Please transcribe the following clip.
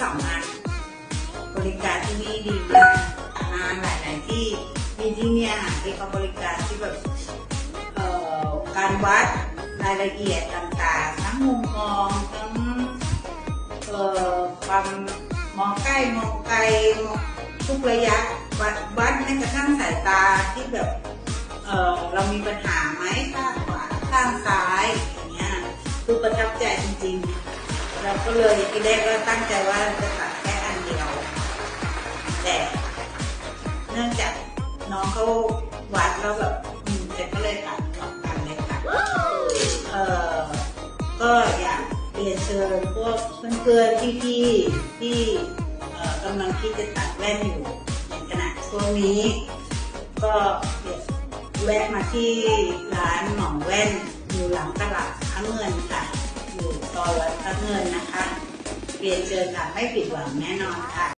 สองอันบริการที่นี่ดีมากงานหลาย ๆ ที่มีที่เนี่ยที่เขาบริการที่แบบการวัดรายละเอียดต่าง ๆ ทั้งมุมมองทั้งความมองใกล้มองไกลทุกระยะวัดวัดแม้กระทั่งสายตาที่แบบเเรามีปัญหาไหมข้างขวาข้างซ้ายอย่างเงี้ยคือประทับใจจริง ๆ เราก็เลยทีแรกก็ตั้งใจว่าจะตัดแค่อันเดียว แต่เนื่องจากน้องเขาวัดแล้วแบบอืมเสร็จก็เลยตัดสองอันเลยค่ะเออก็อยากเรียนเชิญพวกเพื่อนๆพี่ๆที่เอ่อกำลังคิดจะตัดแว่นอยู่ในขณะช่วงนี้ ก็แวะมาที่ร้านหม่องแว่นอยู่หลังตลาดพระเงิน ระเงินนะคะ เรียนเชิญค่ะไม่ผิดหวังแน่นอนค่ะ